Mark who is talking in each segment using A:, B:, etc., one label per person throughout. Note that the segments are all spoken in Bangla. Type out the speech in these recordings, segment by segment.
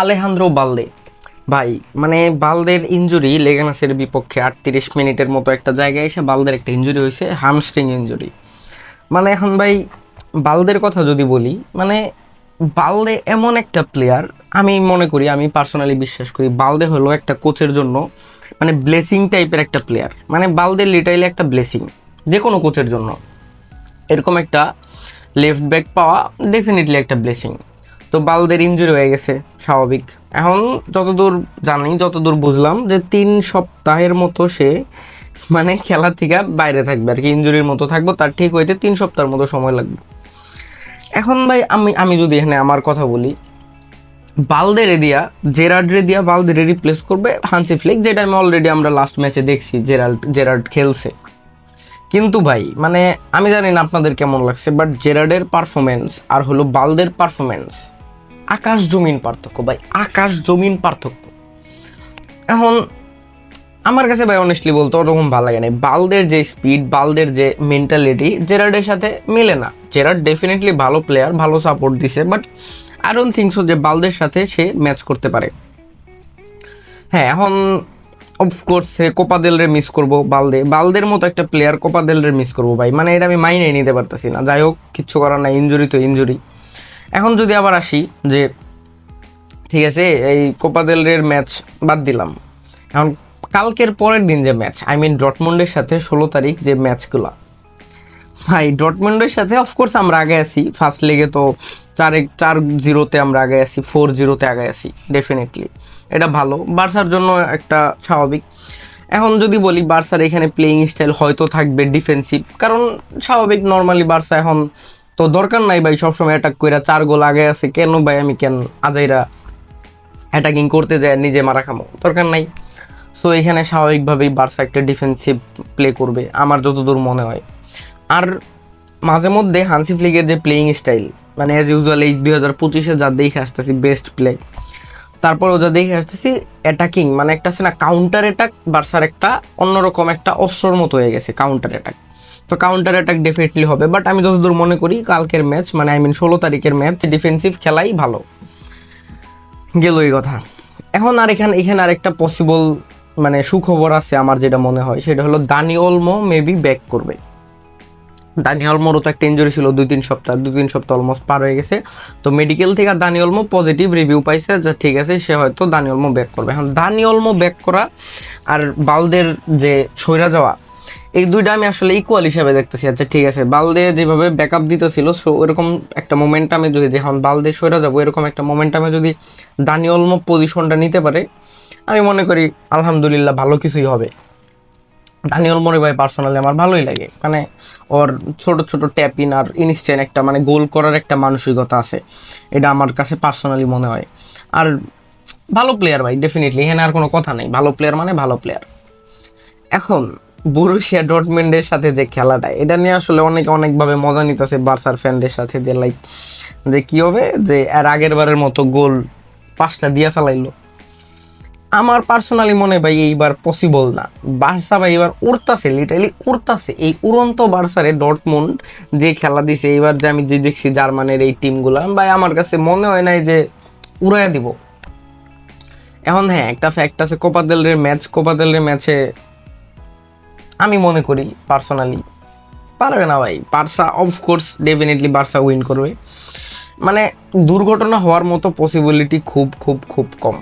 A: আলেহান্দ্রো বালদে ভাই মানে বালদের ইঞ্জুরি লেগানাসের বিপক্ষে আটত্রিশ মিনিটের মতো একটা জায়গায় এসে বালদের একটা ইঞ্জুরি হয়েছে হামস্ট্রিং ইঞ্জুরি মানে এখন ভাই বালদের কথা যদি বলি মানে বালদে এমন একটা প্লেয়ার আমি মনে করি, আমি পার্সোনালি বিশ্বাস করি বালদে হলো একটা কোচের জন্য মানে ব্লেসিং টাইপের একটা প্লেয়ার মানে বালদে লিটাইলে একটা ব্লেসিং যে কোনো কোচের জন্য। এরকম একটা লেফট ব্যাক পাওয়া ডেফিনেটলি একটা ব্লেসিং তো বালদের ইঞ্জুরি হয়ে গেছে, স্বাভাবিক। এখন যতদূর জানি, যতদূর বুঝলাম যে তিন সপ্তাহের মতো সে মানে খেলা থেকে বাইরে থাকবে আর কি ইঞ্জুরির মতো থাকব, তার ঠিক হইতে তিন সপ্তাহের মতো সময় লাগবে। এখন ভাই, আমি আমি যদি এখানে আমার কথা বলি, বালদেরে দিয়া, জেরার্ডরে দিয়া বালদেরে রিপ্লেস করবে হানসি ফ্লিক যেটা আমি অলরেডি আমরা লাস্ট ম্যাচে দেখছি, জেরাল্ড, জেরার্ড খেলছে। কিন্তু ভাই মানে আমি জানি না আপনাদের কেমন লাগছে বাট জেরার্ডের পারফরমেন্স আর হলো বালদের পারফরমেন্স আকাশ জমিন পার্থক্য, ভাই, আকাশ জমিন পার্থক্য। এখন, আমার কাছে ভাই অনেস্টলি বলতে ওরকম ভালো লাগে না বালদের যে স্পিড বালদের যে মেন্টালিটি জেরার্ডের সাথে মিলে না। জেরার্ড ডেফিনেটলি ভালো প্লেয়ার ভালো সাপোর্ট দিছে but I don't think so যে বালদের সাথে সে ম্যাচ করতে পারে। হ্যাঁ এখন অফকোর্স সে কোপাদেল রে মিস করব, বালদে বালদের মতো একটা প্লেয়ার কোপাদেল রে মিস করব, ভাই। মানে এটা আমি মাইনে নিতে পারতেছি না। যাই হোক, কিচ্ছু করার না ইঞ্জুরি তো ইঞ্জুরি এখন যদি আবার আসি যে, ঠিক আছে, এই কোপাদেল রের ম্যাচ বাদ দিলাম। এখন কালকের পরের দিন যে ম্যাচ আই মিন ডটমন্ডের সাথে ষোলো তারিখ যে ম্যাচগুলো ভাই, ডটমন্ডের সাথে অফকোর্স আমরা আগে আছি। ফার্স্ট লেগে তো চার এক, চার জিরোতে আমরা আগে আছি ফোর জিরোতে আগে আছি ডেফিনেটলি এটা ভালো। বার্সার জন্য একটা স্বাভাবিক। এখন যদি বলি বার্সার এখানে প্লেইং স্টাইল হয়তো থাকবে ডিফেন্সিভ কারণ স্বাভাবিক নর্মালি বার্সা এখন তো দরকার নাই ভাই, সবসময় অ্যাটাক কইরা চার গোল আগে আছে, কেন ভাই আমি কেন আজাইরা অ্যাটাকিং করতে যায় নিজে মারা খামো? দরকার নাই। সো এখানে স্বাভাবিকভাবেই বার্সা একটা ডিফেন্সিভ প্লে করবে, আমার যতদূর মনে হয়। আর মাঝে মধ্যে হানসি ফ্লিকের যে প্লেইং স্টাইল মানে অ্যাজ ইউজুয়াল এই দুই হাজার পঁচিশে যা দেখে আসতেছি বেস্ট প্লে তারপর যা দেখে আসতেছি অ্যাটাকিং মানে একটা আছে না কাউন্টার অ্যাটাক বার্সার একটা অন্যরকম একটা অস্ত্রর মতো হয়ে গেছে কাউন্টার অ্যাটাক তো কাউন্টার অ্যাটাক ডেফিনেটলি হবে বাট আমি যতদূর মনে করি কালকের ম্যাচ মানে আই মিন ষোলো তারিখের ম্যাচ ডিফেন্সিভ খেলাই ভালো। গেল এই কথা। এখন আর এখানে এখানে আরেকটা পসিবল মানে সুখবর আছে আমার যেটা মনে হয়, সেটা হলো দানি অলমো মেবি ব্যাক করবে। দানি অলমোরও তো একটা ইঞ্জুরি ছিল দুই তিন সপ্তাহ, দুই তিন সপ্তাহ অলমোস্ট পার হয়ে গেছে। তো মেডিকেল থেকে দানি অলমো পজিটিভ রিভিউ পাইছে, যে ঠিক আছে, সে হয়তো দানি অলমো ব্যাক করবে। এখন দানি অলমো ব্যাক করা আর বালদের যে সইরা যাওয়া এই দুইটা আমি আসলে ইকুয়াল হিসাবে দেখতেছি। আচ্ছা ঠিক আছে, বালদে যেভাবে ব্যাকআপ দিতেছিল সো এরকম একটা মোমেন্টামে যদি যখন বালদে সরে যাব, এরকম একটা মোমেন্টামে যদি দানি অলমো পজিশনটা নিতে পারে, আমি মনে করি আলহামদুলিল্লাহ ভালো কিছুই হবে। দানিয়াল মরে ভাই পার্সোনালি আমার ভালোই লাগে। মানে ওর ছোট ছোট ট্যাপিন আর ইনস্ট্যান্ট একটা মানে গোল করার একটা মানসিকতা আছে। এটা আমার কাছে পার্সোনালি মনে হয়। আর ভালো প্লেয়ার ভাই ডেফিনেটলি এখানে আর কোনো কথা নেই। ভালো প্লেয়ার মানে ভালো প্লেয়ার এখন বরুশিয়া ডটমেন্ডের সাথে যে খেলাটা, এটা নিয়ে আসলে অনেকে অনেকভাবে মজা নিতেছে বার্সার ফ্যানদের সাথে যে লাইক যে কি হবে? যে এর আগের বারের মতো গোল পাঁচটা দিয়া চালাইলো আমার পার্সোনালি মনে ভাই, এইবার পসিবল না। বার্সা ভাই এবার উড়তাছে লিটারালি উড়তাছে। এই উড়ন্ত বার্সারে ডটমন্ড যে খেলা দিছে, এইবার যে আমি যে দেখছি জার্মানের এই টিমগুলো ভাই আমার কাছে মনে হয় নাই যে উড়াইয়া দিব। এখন হ্যাঁ একটা ফ্যাক্ট আছে কোপাদেলের ম্যাচ কোপাদেলের ম্যাচে আমি মনে করি পার্সোনালি পারবে না ভাই। Barca of course definitely Barca win করবে। মানে দুর্ঘটনা হওয়ার মতো পসিবিলিটি খুব খুব খুব কম।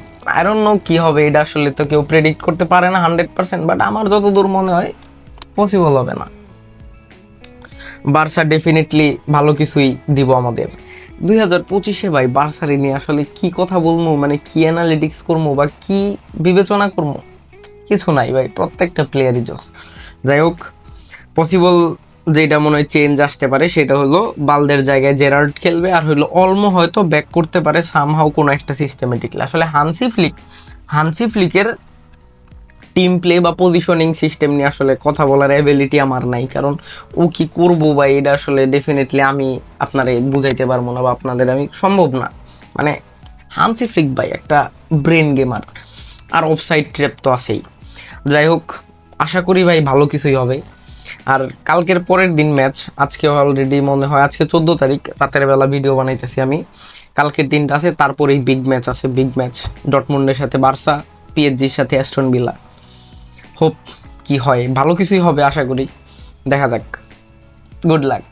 A: ডোন্ট নো কি হবে, এটা আসলে তো কেউ প্রেডিক্ট করতে পারে না হান্ড্রেড পার্সেন্ট বাট আমার যতদূর মনে হয় পসিবল হবে না। বার্সা ডেফিনেটলি ভালো কিছুই দিব আমাদের। দুই হাজার পঁচিশে ভাই, বার্সারে নিয়ে আসলে কি কথা বলব মানে কি অ্যানালিটিক্স করব বা কি বিবেচনা করব? কিছু নাই ভাই, প্রত্যেকটা প্লেয়ারই জোস যাই হোক পসিবল যেটা মনে হয় চেঞ্জ আসতে পারে সেটা হলো বালদের জায়গায় জেরার্ড খেলবে আর হলো অলমো হয়তো ব্যাক করতে পারে সামহাও কোনো একটা সিস্টেমেটিকলি আসলে হানসি ফ্লিক, হানসি ফ্লিকের টিম প্লে বা পজিশনিং সিস্টেম নিয়ে আসলে কথা বলার অ্যাবিলিটি আমার নাই, কারণ ও কি করব বা এটা আসলে ডেফিনেটলি আমি আপনারে বুঝাইতে পারব না বা আপনাদের আমি সম্ভব না। মানে হানসি ফ্লিক ভাই একটা ব্রেন গেমার আর অফসাইড ট্র্যাপ তো আছেই। যাই হোক আশা করি ভাই ভালো কিছুই হবে। আর কালকের পরের দিন ম্যাচ আজকে অলরেডি মনে হয় আজকে চোদ্দ তারিখ, রাতের বেলা ভিডিও বানাইতেছি আমি। কালকের দিনটা আছে, তারপরেই বিগ ম্যাচ আছে বিগ ম্যাচ ডটমুন্ডের সাথে বার্সা, পিএসজির সাথে অ্যাস্টন বিলা হোপ কি হয়, ভালো কিছুই হবে আশা করি। দেখা যাক। Good luck